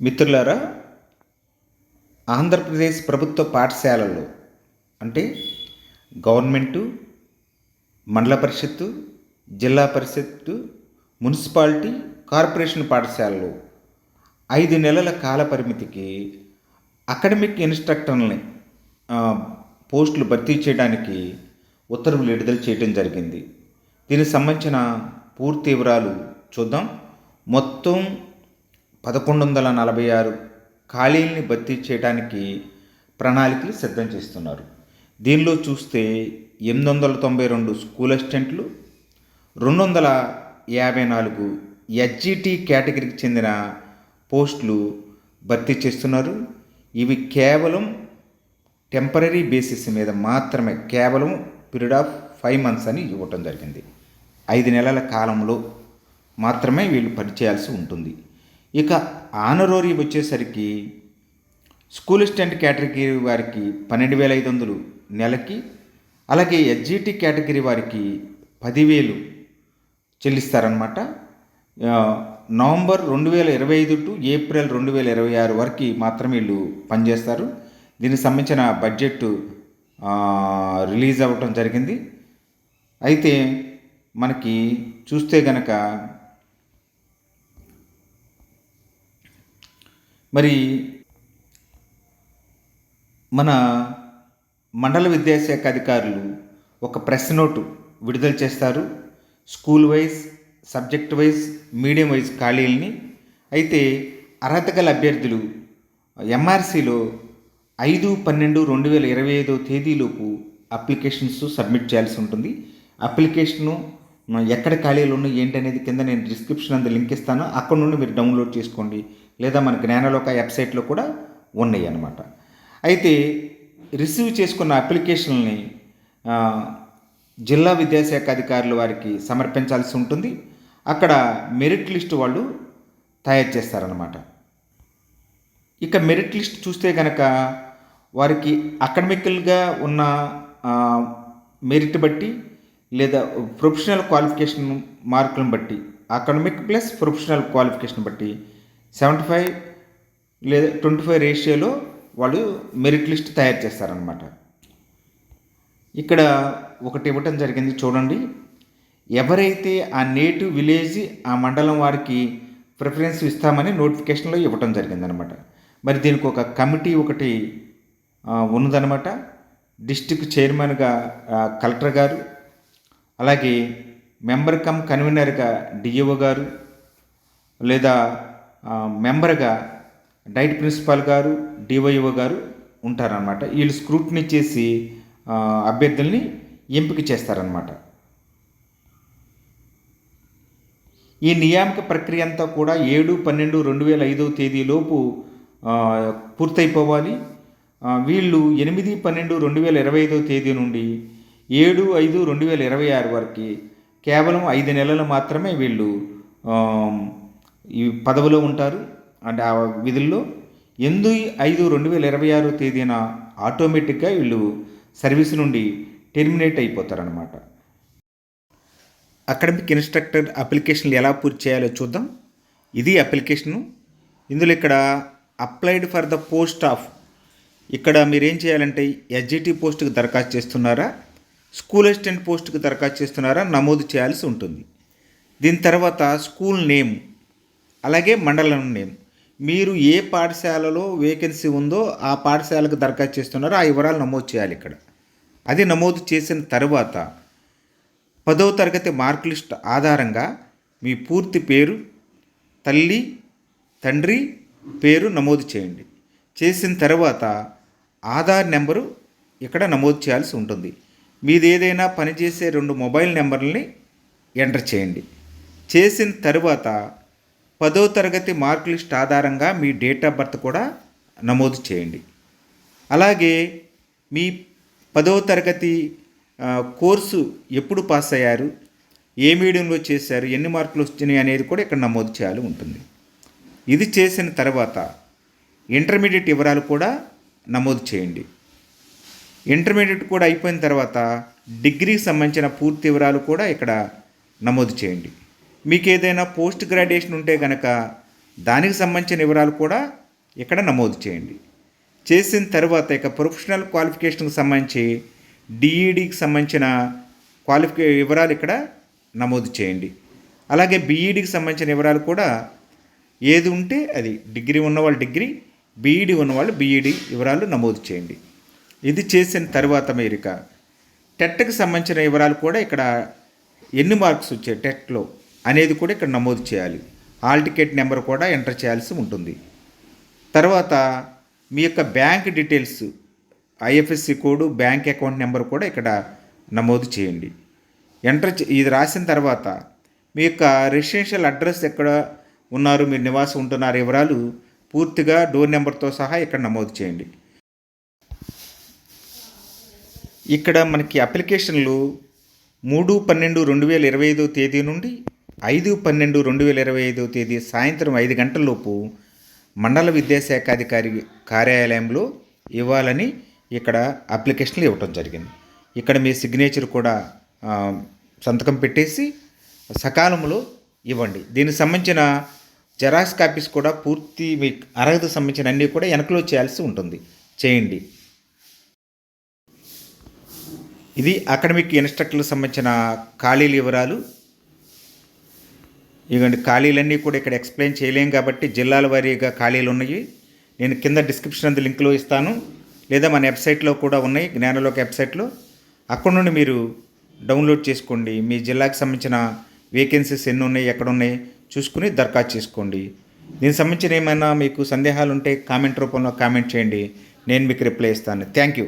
మిత్రులారా ఆంధ్రప్రదేశ్ ప్రభుత్వ పాఠశాలల్లో అంటే గవర్నమెంటు మండల పరిషత్తు జిల్లా పరిషత్తు మున్సిపాలిటీ కార్పొరేషన్ పాఠశాలలు ఐదు నెలల కాల పరిమితికి అకాడమిక్ ఇన్స్ట్రక్టర్ని పోస్టులు భర్తీ చేయడానికి ఉత్తర్వులు విడుదల చేయడం జరిగింది. దీనికి సంబంధించిన పూర్తి వివరాలు చూద్దాం. మొత్తం పదకొండు వందల నలభై ఆరు ఖాళీల్ని భర్తీ చేయడానికి ప్రణాళికలు సిద్ధం చేస్తున్నారు. దీనిలో చూస్తే ఎనిమిది వందల తొంభై రెండు స్కూల్ అసిస్టెంట్లు రెండు వందల యాభై నాలుగు ఎస్జిటి కేటగిరీకి చెందిన పోస్టులు భర్తీ చేస్తున్నారు. ఇవి కేవలం టెంపరీ బేసిస్ మీద మాత్రమే కేవలం పీరియడ్ ఆఫ్ ఫైవ్ మంత్స్ అని ఇవ్వటం జరిగింది. ఐదు నెలల కాలంలో మాత్రమే వీళ్ళు పనిచేయాల్సి ఉంటుంది. ఇక ఆనరోరీ వచ్చేసరికి స్కూల్ అసిస్టెంట్ కేటగిరీ వారికి పన్నెండు వేల ఐదు వందలు నెలకి అలాగే ఎస్జిటి కేటగిరీ వారికి పదివేలు చెల్లిస్తారనమాట నవంబర్ రెండు వేల ఇరవై ఐదు టు ఏప్రిల్ రెండు వేల ఇరవై ఆరు వరకు మాత్రమే వీళ్ళు పనిచేస్తారు. దీనికి సంబంధించిన బడ్జెట్ రిలీజ్ అవ్వటం జరిగింది. అయితే మనకి చూస్తే గనక మరి మన మండల విద్యాశాఖ అధికారులు ఒక ప్రెస్ నోటు విడుదల చేస్తారు. School wise subject wise medium wise ఖాళీలని. అయితే అర్హత గల అభ్యర్థులు ఎంఆర్సీలో ఐదు పన్నెండు రెండు వేల ఇరవై ఐదో తేదీలోపు అప్లికేషన్స్ సబ్మిట్ చేయాల్సి ఉంటుంది. అప్లికేషను ఎక్కడ ఖాళీలు ఉన్నాయి ఏంటి అనేది కింద నేను డిస్క్రిప్షన్ అందు లింక్ ఇస్తాను. అక్కడ నుండి మీరు డౌన్లోడ్ చేసుకోండి. లేదా మన జ్ఞానలోక వెబ్సైట్లో కూడా ఉన్నాయి అన్నమాట అయితే రిసీవ్ చేసుకున్న అప్లికేషన్ని జిల్లా విద్యాశాఖ అధికారులు వారికి సమర్పించాల్సి ఉంటుంది. అక్కడ మెరిట్ లిస్ట్ వాళ్ళు తయారు చేస్తారనమాట ఇక మెరిట్ లిస్ట్ చూస్తే కనుక వారికి అకాడమికల్గా ఉన్న మెరిట్ బట్టి లేదా ప్రొఫెషనల్ క్వాలిఫికేషన్ మార్కులను బట్టి అకాడమిక్ ప్లస్ ప్రొఫెషనల్ క్వాలిఫికేషన్ బట్టి సెవెంటీ ఫైవ్ లేదా ట్వంటీ ఫైవ్ రేషియోలో వాళ్ళు మెరిట్ లిస్ట్ తయారు చేస్తారనమాట ఇక్కడ ఒకటి ఇవ్వటం జరిగింది చూడండి. ఎవరైతే ఆ నేటివ్ విలేజ్ ఆ మండలం వారికి ప్రిఫరెన్స్ ఇస్తామని నోటిఫికేషన్లో ఇవ్వటం జరిగిందనమాట మరి దీనికి ఒక కమిటీ ఒకటి ఉన్నదనమాట డిస్టిక్ చైర్మన్గా కలెక్టర్ గారు అలాగే మెంబర్ కమ్ కన్వీనర్గా డిఓ గారు లేదా మెంబర్గా డైట్ ప్రిన్సిపాల్ గారు డివైఓ గారు ఉంటారనమాట వీళ్ళు స్క్రూట్నీ చేసి అభ్యర్థుల్ని ఎంపిక చేస్తారనమాట ఈ నియామక ప్రక్రియ అంతా కూడా ఏడు పన్నెండు రెండు వేల ఐదవ తేదీలోపు పూర్తయిపోవాలి. వీళ్ళు ఎనిమిది పన్నెండు రెండు వేల ఇరవై ఐదవ తేదీ నుండి ఏడు ఐదు రెండు వేల ఇరవై ఆరు వరకు కేవలం ఐదు నెలలు మాత్రమే వీళ్ళు ఈ పదవిలో ఉంటారు. అంటే ఆ విధుల్లో ఎనిమిది ఐదు రెండు వేల ఇరవై ఆరో తేదీన ఆటోమేటిక్గా వీళ్ళు సర్వీస్ నుండి టెర్మినేట్ అయిపోతారనమాట అకాడమిక్ ఇన్స్ట్రక్టర్ అప్లికేషన్లు ఎలా పూర్తి చేయాలో చూద్దాం. ఇది అప్లికేషను. ఇందులో ఇక్కడ applied for the post of ఇక్కడ మీరేం చేయాలంటే ఎస్జిటి పోస్ట్కి దరఖాస్తు చేస్తున్నారా? స్కూల్ అసిస్టెంట్ పోస్ట్కి దరఖాస్తు చేస్తున్నారా? నమోదు చేయాల్సి ఉంటుంది. దీని తర్వాత స్కూల్ నేమ్ అలాగే మండలం నేమ్. మీరు ఏ పాఠశాలలో వేకెన్సీ ఉందో ఆ పాఠశాలకు దరఖాస్తు చేస్తున్నారో ఆ వివరాలు నమోదు చేయాలి ఇక్కడ. అది నమోదు చేసిన తర్వాత పదవ తరగతి మార్క్ లిస్ట్ ఆధారంగా మీ పూర్తి పేరు తల్లి తండ్రి పేరు నమోదు చేయండి. చేసిన తర్వాత ఆధార్ నెంబరు ఇక్కడ నమోదు చేయాల్సి ఉంటుంది. మీది ఏదైనా పనిచేసే రెండు మొబైల్ నెంబర్లని ఎంటర్ చేయండి. చేసిన తర్వాత పదో తరగతి మార్క్ లిస్ట్ ఆధారంగా మీ డేట్ ఆఫ్ బర్త్ కూడా నమోదు చేయండి. అలాగే మీ పదవ తరగతి కోర్సు ఎప్పుడు పాస్ అయ్యారు ఏ మీడియంలో చేశారు ఎన్ని మార్కులు వచ్చినాయి అనేది కూడా ఇక్కడ నమోదు చేయాలి ఉంటుంది. ఇది చేసిన తర్వాత ఇంటర్మీడియట్ వివరాలు కూడా నమోదు చేయండి. ఇంటర్మీడియట్ కూడా అయిపోయిన తర్వాత డిగ్రీకి సంబంధించిన పూర్తి వివరాలు కూడా ఇక్కడ నమోదు చేయండి. మీకు ఏదైనా పోస్ట్ గ్రాడ్యుయేషన్ ఉంటే కనుక దానికి సంబంధించిన వివరాలు కూడా ఇక్కడ నమోదు చేయండి. చేసిన తర్వాత ఇక ప్రొఫెషనల్ క్వాలిఫికేషన్కి సంబంధించి డిఈడికి సంబంధించిన క్వాలిఫికే వివరాలు ఇక్కడ నమోదు చేయండి. అలాగే బీఈడికి సంబంధించిన వివరాలు కూడా ఏది ఉంటే అది డిగ్రీ ఉన్నవాళ్ళు డిగ్రీ బీఈడి ఉన్నవాళ్ళు బీఈడి వివరాలు నమోదు చేయండి. ఇది చేసిన తర్వాత మీరు ఇక టెట్కి సంబంధించిన వివరాలు కూడా ఇక్కడ ఎన్ని మార్క్స్ వచ్చాయి టెట్లో అనేది కూడా ఇక్కడ నమోదు చేయాలి. హాల్ టికెట్ నెంబర్ కూడా ఎంటర్ చేయాల్సి ఉంటుంది. తర్వాత మీ యొక్క bank details IFSC code bank account number కూడా ఇక్కడ నమోదు చేయండి. ఎంటర్ చే- ఇది రాసిన తర్వాత మీ యొక్క రెసిడెన్షియల్ అడ్రస్ ఎక్కడ ఉన్నారు మీరు నివాసం ఉంటున్నారు వివరాలు పూర్తిగా డోర్ నెంబర్తో సహా ఇక్కడ నమోదు చేయండి. ఇక్కడ మనకి అప్లికేషన్లు మూడు పన్నెండు రెండు వేల ఇరవై ఐదో తేదీ నుండి ఐదు పన్నెండు రెండు వేల ఇరవై ఐదో తేదీ సాయంత్రం ఐదు గంటలలోపు మండల విద్యాశాఖాధికారి కార్యాలయంలో ఇవ్వాలని ఇక్కడ అప్లికేషన్లు ఇవ్వటం జరిగింది. ఇక్కడ మీ సిగ్నేచర్ కూడా సంతకం పెట్టేసి సకాలంలో ఇవ్వండి. దీనికి సంబంధించిన జెరాక్స్ కాపీస్ కూడా పూర్తి మీ అర్హత సంబంధించిన అన్నీ కూడా వెనకలో చేయాల్సి ఉంటుంది. చేయండి. ఇది అకాడమిక్ ఇన్స్ట్రక్టర్లకు సంబంధించిన ఖాళీల వివరాలు. ఇవ్వండి ఖాళీలన్నీ కూడా ఇక్కడ ఎక్స్ప్లెయిన్ చేయలేం కాబట్టి జిల్లాల వారీగా ఖాళీలు ఉన్నాయి. నేను కింద డిస్క్రిప్షన్ అందు లింక్లో ఇస్తాను. లేదా మన వెబ్సైట్లో కూడా ఉన్నాయి జ్ఞానలోక వెబ్సైట్లో. అక్కడ నుండి మీరు డౌన్లోడ్ చేసుకోండి. మీ జిల్లాకు సంబంధించిన వేకెన్సీస్ ఎన్ని ఉన్నాయి ఎక్కడ ఉన్నాయి చూసుకుని దరఖాస్తు చేసుకోండి. దీనికి సంబంధించిన ఏమైనా మీకు సందేహాలు ఉంటే కామెంట్ రూపంలో కామెంట్ చేయండి. నేను మీకు రిప్లై ఇస్తాను. Thank you.